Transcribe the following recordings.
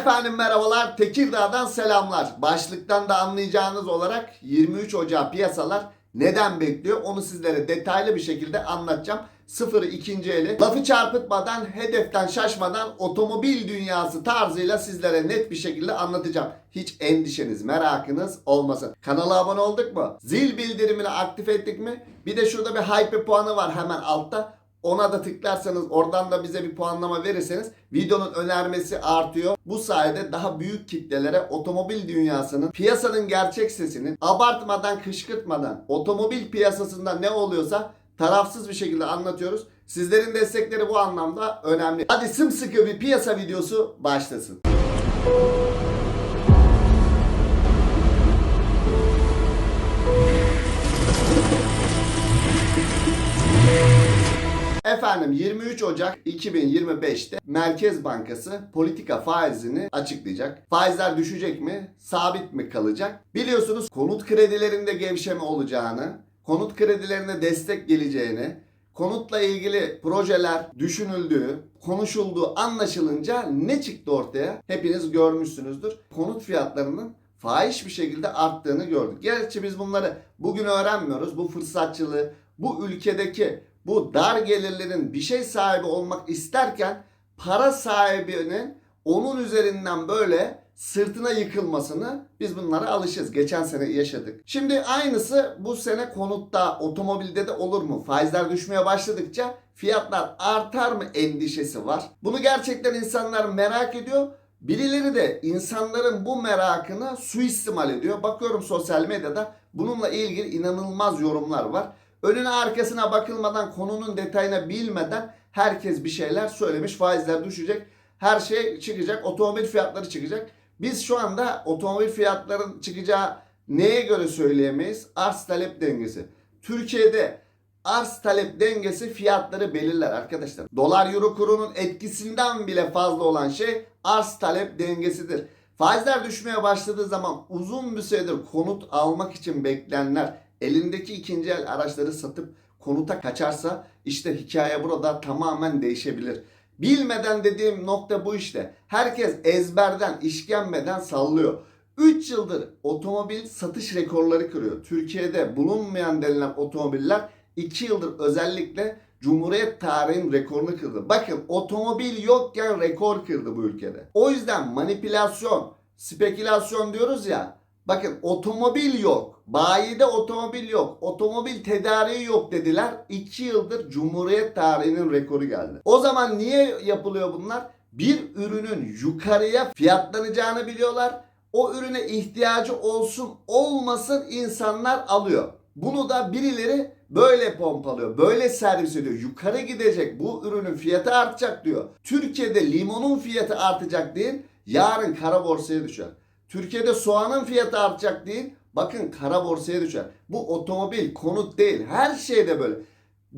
Efendim merhabalar, Tekirdağ'dan selamlar. Başlıktan da anlayacağınız olarak 23 Ocağı piyasalar neden bekliyor onu sizlere detaylı bir şekilde anlatacağım. Sıfırı ikinci eli. Lafı çarpıtmadan, hedeften şaşmadan otomobil dünyası tarzıyla sizlere net bir şekilde anlatacağım. Hiç endişeniz, merakınız olmasın. Kanala abone olduk mu? Zil bildirimini aktif ettik mi? Bir de şurada bir hype puanı var hemen altta. Ona da tıklarsanız oradan da bize bir puanlama verirseniz videonun önermesi artıyor. Bu sayede daha büyük kitlelere otomobil dünyasının piyasanın gerçek sesinin abartmadan kışkırtmadan otomobil piyasasında ne oluyorsa tarafsız bir şekilde anlatıyoruz. Sizlerin destekleri bu anlamda önemli. Hadi sımsıkı bir piyasa videosu başlasın. Efendim 23 Ocak 2025'te Merkez Bankası politika faizini açıklayacak. Faizler düşecek mi? Sabit mi kalacak? Biliyorsunuz konut kredilerinde gevşeme olacağını, konut kredilerine destek geleceğini, konutla ilgili projeler düşünüldüğü, konuşulduğu anlaşılınca ne çıktı ortaya? Hepiniz görmüşsünüzdür. Konut fiyatlarının fahiş bir şekilde arttığını gördük. Gerçi biz bunları bugün öğrenmiyoruz. Bu fırsatçılığı, bu ülkedeki bu dar gelirlerin bir şey sahibi olmak isterken para sahibinin onun üzerinden böyle sırtına yıkılmasını biz bunlara alışız. Geçen sene yaşadık. Şimdi aynısı bu sene konutta, otomobilde de olur mu? Faizler düşmeye başladıkça fiyatlar artar mı endişesi var. Bunu gerçekten insanlar merak ediyor. Birileri de insanların bu merakını suistimal ediyor. Bakıyorum sosyal medyada bununla ilgili inanılmaz yorumlar var. Önüne arkasına bakılmadan konunun detayına bilmeden herkes bir şeyler söylemiş. Faizler düşecek. Her şey çıkacak. Otomobil fiyatları çıkacak. Biz şu anda otomobil fiyatların çıkacağı neye göre söyleyemeyiz? Arz talep dengesi. Türkiye'de arz talep dengesi fiyatları belirler arkadaşlar. Dolar euro kurunun etkisinden bile fazla olan şey arz talep dengesidir. Faizler düşmeye başladığı zaman uzun bir süredir konut almak için bekleyenler elindeki ikinci el araçları satıp konuta kaçarsa işte hikaye burada tamamen değişebilir. Bilmeden dediğim nokta bu işte. Herkes ezberden, işkembeden sallıyor. 3 yıldır otomobil satış rekorları kırıyor. Türkiye'de bulunmayan denilen otomobiller 2 yıldır özellikle Cumhuriyet tarihinin rekorunu kırdı. Bakın otomobil yokken rekor kırdı bu ülkede. O yüzden manipülasyon, spekülasyon diyoruz ya. Bakın otomobil yok. Bayide otomobil yok. Otomobil tedariği yok dediler. 2 yıldır Cumhuriyet tarihinin rekoru geldi. O zaman niye yapılıyor bunlar? Bir ürünün yukarıya fiyatlanacağını biliyorlar. O ürüne ihtiyacı olsun olmasın insanlar alıyor. Bunu da birileri böyle pompalıyor. Böyle servis ediyor. Yukarı gidecek bu ürünün fiyatı artacak diyor. Türkiye'de limonun fiyatı artacak değil. Yarın kara borsaya düşer. Türkiye'de soğanın fiyatı artacak değil. Bakın kara borsaya düşer. Bu otomobil, konut değil. Her şeyde böyle.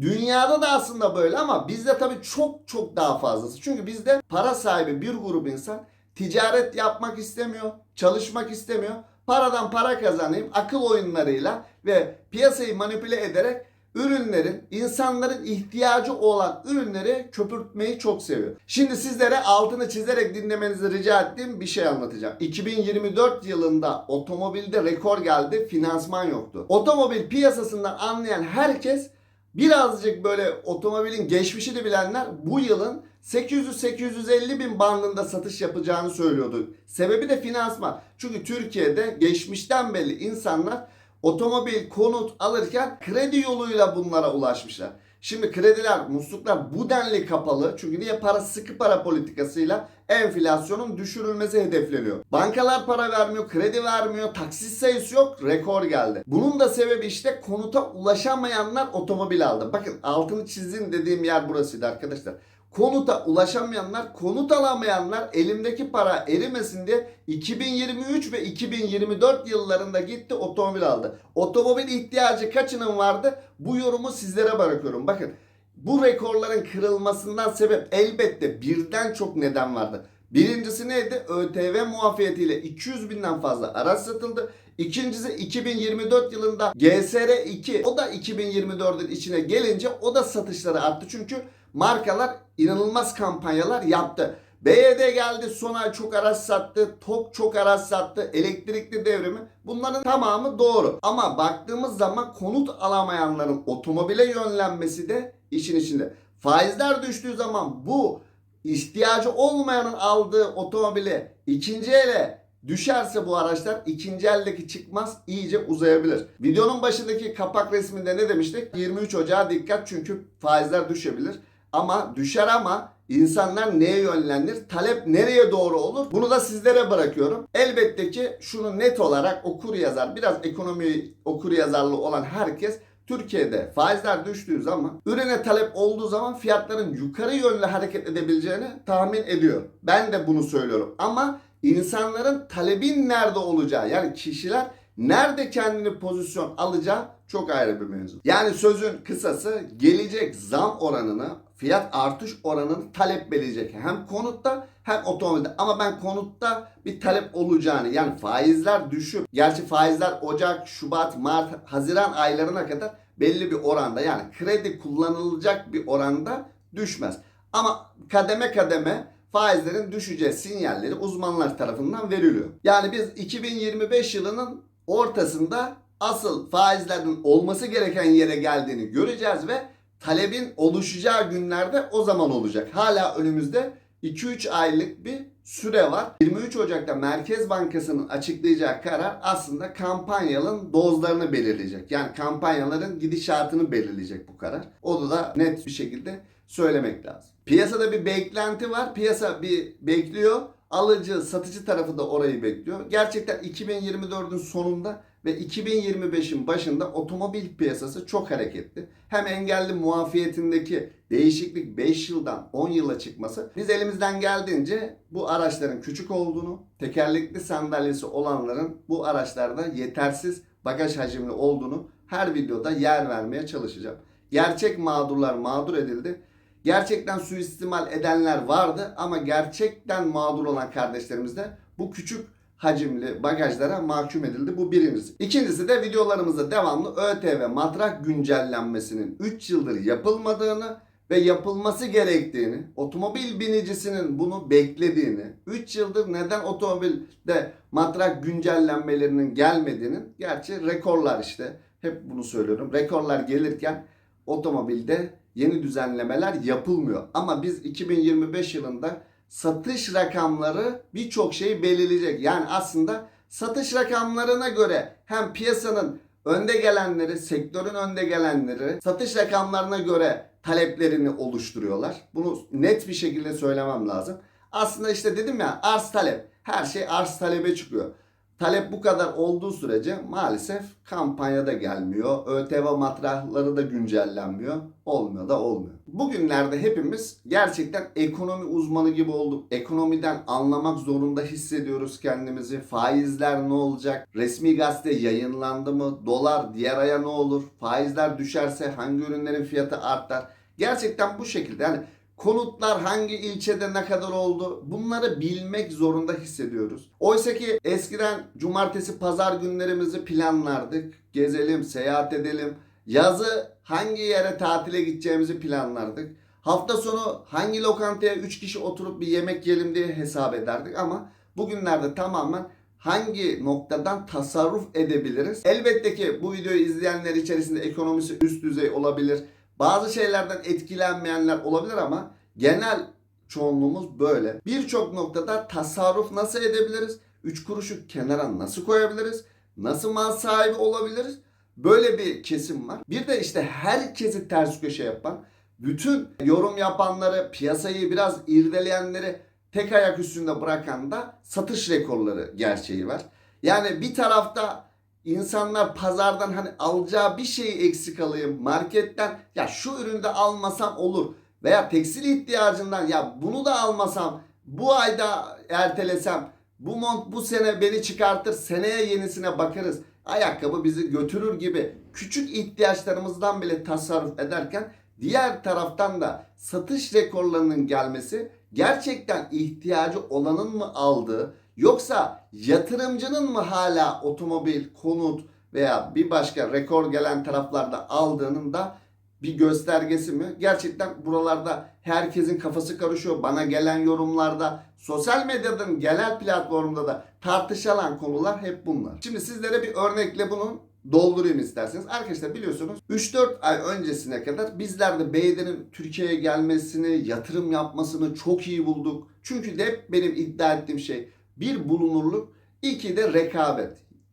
Dünyada da aslında böyle ama bizde tabii çok çok daha fazlası. Çünkü bizde para sahibi bir grup insan ticaret yapmak istemiyor, çalışmak istemiyor. Paradan para kazanayım akıl oyunlarıyla ve piyasayı manipüle ederek ürünlerin, insanların ihtiyacı olan ürünleri köpürtmeyi çok seviyor. Şimdi sizlere altını çizerek dinlemenizi rica ettiğim bir şey anlatacağım. 2024 yılında otomobilde rekor geldi, finansman yoktu. Otomobil piyasasından anlayan herkes birazcık böyle otomobilin geçmişini bilenler bu yılın 800-850 bin bandında satış yapacağını söylüyordu. Sebebi de finansman. Çünkü Türkiye'de geçmişten belli insanlar otomobil, konut alırken kredi yoluyla bunlara ulaşmışlar. Şimdi krediler, musluklar bu denli kapalı. Çünkü niye? Para sıkı para politikasıyla enflasyonun düşürülmesi hedefleniyor. Bankalar para vermiyor, kredi vermiyor, taksit sayısı yok, rekor geldi. Bunun da sebebi işte konuta ulaşamayanlar otomobil aldı. Bakın altını çizin dediğim yer burasıydı arkadaşlar. Konuta ulaşamayanlar, konut alamayanlar elimdeki para erimesin diye 2023 ve 2024 yıllarında gitti otomobil aldı. Otomobil ihtiyacı kaçının vardı? Bu yorumu sizlere bırakıyorum. Bakın bu rekorların kırılmasından sebep elbette birden çok neden vardı. Birincisi neydi? ÖTV muafiyetiyle 200 binden fazla araç satıldı. İkincisi 2024 yılında GSR 2 o da 2024'ün içine gelince o da satışları arttı. Çünkü markalar inanılmaz kampanyalar yaptı. BYD geldi son ay çok araç sattı. TOK çok araç sattı. Elektrikli devrimi. Bunların tamamı doğru. Ama baktığımız zaman konut alamayanların otomobile yönlenmesi de işin içinde. Faizler düştüğü zaman bu ihtiyacı olmayanın aldığı otomobile ikinci ele düşerse bu araçlar ikinci eldeki çıkmaz iyice uzayabilir. Videonun başındaki kapak resminde ne demiştik? 23 Ocağı dikkat çünkü faizler düşebilir. Ama düşer ama insanlar neye yönlenir? Talep nereye doğru olur? Bunu da sizlere bırakıyorum. Elbette ki şunu net olarak okur yazar, biraz ekonomi okur yazarlı olan herkes Türkiye'de faizler düştüğü zaman, ürüne talep olduğu zaman fiyatların yukarı yönlü hareket edebileceğini tahmin ediyor. Ben de bunu söylüyorum. Ama insanların talebin nerede olacağı, yani kişiler nerede kendini pozisyon alacağı çok ayrı bir mevzu. Yani sözün kısası gelecek zam oranını, fiyat artış oranını talep belirleyecek. Hem konutta hem otomobilde. Ama ben konutta bir talep olacağını yani faizler düşüp gerçi faizler Ocak, Şubat, Mart, Haziran aylarına kadar belli bir oranda yani kredi kullanılacak bir oranda düşmez. Ama kademe kademe faizlerin düşeceği sinyalleri uzmanlar tarafından veriliyor. Yani biz 2025 yılının ortasında asıl faizlerin olması gereken yere geldiğini göreceğiz ve talebin oluşacağı günlerde o zaman olacak. Hala önümüzde 2-3 aylık bir süre var. 23 Ocak'ta Merkez Bankası'nın açıklayacağı karar aslında kampanyanın dozlarını belirleyecek. Yani kampanyaların gidişatını belirleyecek bu karar. Onu da net bir şekilde söylemek lazım. Piyasada bir beklenti var. Piyasa bir bekliyor. Alıcı, satıcı tarafı da orayı bekliyor. Gerçekten 2024'ün sonunda ve 2025'in başında otomobil piyasası çok hareketli. Hem engelli muafiyetindeki değişiklik 5 yıldan 10 yıla çıkması. Biz elimizden geldiğince bu araçların küçük olduğunu, tekerlekli sandalyesi olanların bu araçlarda yetersiz bagaj hacimli olduğunu her videoda yer vermeye çalışacağım. Gerçek mağdurlar mağdur edildi. Gerçekten suistimal edenler vardı ama gerçekten mağdur olan kardeşlerimiz de bu küçük hacimli bagajlara mahkum edildi. Bu birincisi. İkincisi de videolarımızda devamlı ÖTV matrak güncellenmesinin 3 yıldır yapılmadığını ve yapılması gerektiğini, otomobil binicisinin bunu beklediğini, 3 yıldır neden otomobilde matrak güncellenmelerinin gelmediğinin, gerçi rekorlar işte, hep bunu söylüyorum. Rekorlar gelirken otomobilde yeni düzenlemeler yapılmıyor. Ama biz 2025 yılında satış rakamları birçok şeyi belirleyecek. Yani aslında satış rakamlarına göre hem piyasanın önde gelenleri, sektörün önde gelenleri satış rakamlarına göre taleplerini oluşturuyorlar. Bunu net bir şekilde söylemem lazım. Aslında işte dedim ya arz talep. Her şey arz talebe çıkıyor. Talep bu kadar olduğu sürece maalesef kampanyada gelmiyor. ÖTV matrahları da güncellenmiyor. Olmuyor da olmuyor. Bugünlerde hepimiz gerçekten ekonomi uzmanı gibi olduk. Ekonomiden anlamak zorunda hissediyoruz kendimizi. Faizler ne olacak? Resmi gazete yayınlandı mı? Dolar diğer aya ne olur? Faizler düşerse hangi ürünlerin fiyatı artar? Gerçekten bu şekilde yani Konutlar hangi ilçede ne kadar oldu? Bunları bilmek zorunda hissediyoruz. Oysa ki eskiden cumartesi pazar günlerimizi planlardık. Gezelim, seyahat edelim. Yazı hangi yere tatile gideceğimizi planlardık. Hafta sonu hangi lokantaya 3 kişi oturup bir yemek yiyelim diye hesap ederdik ama bugünlerde tamamen hangi noktadan tasarruf edebiliriz? Elbette ki bu videoyu izleyenler içerisinde ekonomisi üst düzey olabilir. Bazı şeylerden etkilenmeyenler olabilir ama genel çoğunluğumuz böyle. Birçok noktada tasarruf nasıl edebiliriz? 3 kuruşu kenara nasıl koyabiliriz? Nasıl mal sahibi olabiliriz? Böyle bir kesim var. Bir de işte herkesi ters köşe yapan, bütün yorum yapanları, piyasayı biraz irdeleyenleri tek ayak üstünde bırakan da satış rekorları gerçeği var. Yani bir tarafta insanlar pazardan hani alacağı bir şeyi eksik alayım marketten ya şu üründe almasam olur veya tekstil ihtiyacından ya bunu da almasam bu ayda ertelesem bu mont bu sene beni çıkartır seneye yenisine bakarız ayakkabı bizi götürür gibi küçük ihtiyaçlarımızdan bile tasarruf ederken diğer taraftan da satış rekorlarının gelmesi gerçekten ihtiyacı olanın mı aldığı Yoksa yatırımcının mı hala otomobil, konut veya bir başka rekor gelen taraflarda aldığının da bir göstergesi mi? Gerçekten buralarda herkesin kafası karışıyor. Bana gelen yorumlarda, sosyal medyanın genel platformda da tartışılan konular hep bunlar. Şimdi sizlere bir örnekle bunun doldurayım isterseniz. Arkadaşlar biliyorsunuz 3-4 ay öncesine kadar bizler de BYD'nin Türkiye'ye gelmesini, yatırım yapmasını çok iyi bulduk. Çünkü de hep benim iddia ettiğim şey bir bulunurluk, iki de rekabet.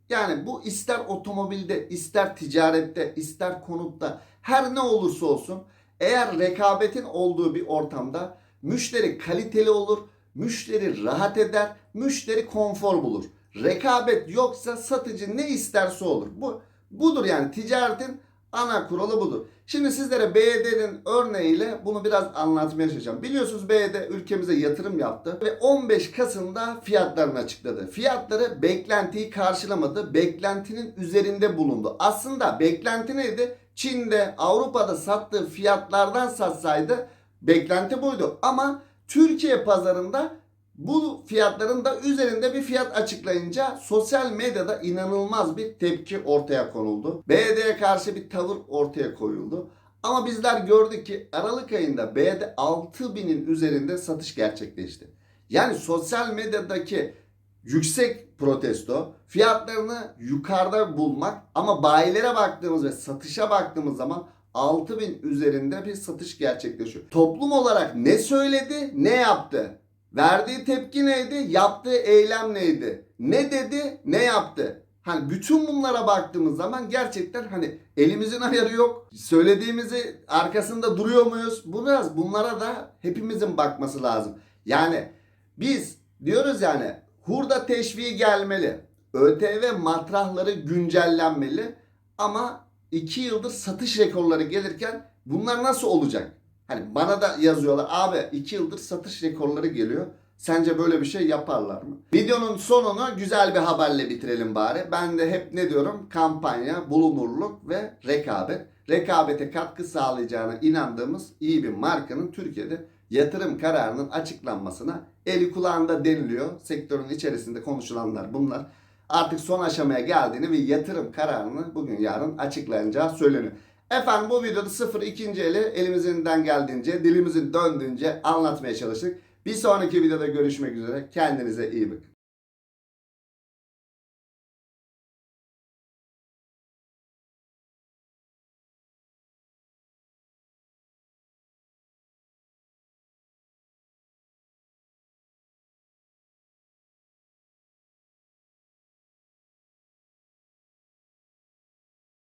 Yani bu ister otomobilde, ister ticarette, ister konutta her ne olursa olsun eğer rekabetin olduğu bir ortamda müşteri kaliteli olur, müşteri rahat eder, müşteri konfor bulur. Rekabet yoksa satıcı ne isterse olur. Bu budur yani ticaretin ana kuralı budur. Şimdi sizlere BYD'nin örneğiyle bunu biraz anlatmaya çalışacağım. Biliyorsunuz BYD ülkemize yatırım yaptı ve 15 Kasım'da fiyatlarını açıkladı. Fiyatları beklentiyi karşılamadı. Beklentinin üzerinde bulundu. Aslında beklenti neydi? Çin'de, Avrupa'da sattığı fiyatlardan satsaydı beklenti buydu. Ama Türkiye pazarında bu fiyatların da üzerinde bir fiyat açıklayınca sosyal medyada inanılmaz bir tepki ortaya konuldu. BYD'ye karşı bir tavır ortaya koyuldu. Ama bizler gördük ki Aralık ayında BYD 6000'in üzerinde satış gerçekleşti. Yani sosyal medyadaki yüksek protesto, fiyatlarını yukarıda bulmak ama bayilere baktığımız ve satışa baktığımız zaman 6000 üzerinde bir satış gerçekleşiyor. Toplum olarak ne söyledi, ne yaptı? Verdiği tepki neydi? Yaptığı eylem neydi? Ne dedi? Ne yaptı? Hani bütün bunlara baktığımız zaman gerçekten hani elimizin ayarı yok. Söylediğimizi arkasında duruyor muyuz? Bu biraz bunlara da hepimizin bakması lazım. Yani biz diyoruz yani hurda teşviği gelmeli. ÖTV matrahları güncellenmeli. Ama 2 yıldır satış rekorları gelirken bunlar nasıl olacak? Hani bana da yazıyorlar abi 2 yıldır satış rekorları geliyor. Sence böyle bir şey yaparlar mı? Videonun sonunu güzel bir haberle bitirelim bari. Ben de hep ne diyorum? Kampanya, bulunurluk ve rekabet. Rekabete katkı sağlayacağına inandığımız iyi bir markanın Türkiye'de yatırım kararının açıklanmasına eli kulağında deniliyor. Sektörün içerisinde konuşulanlar bunlar. Artık son aşamaya geldiğini ve yatırım kararını bugün yarın açıklanacağı söyleniyor. Efendim bu videoda 0 ikinci eli elimizden geldiğince, dilimizin döndüğünce anlatmaya çalıştık. Bir sonraki videoda görüşmek üzere. Kendinize iyi bakın.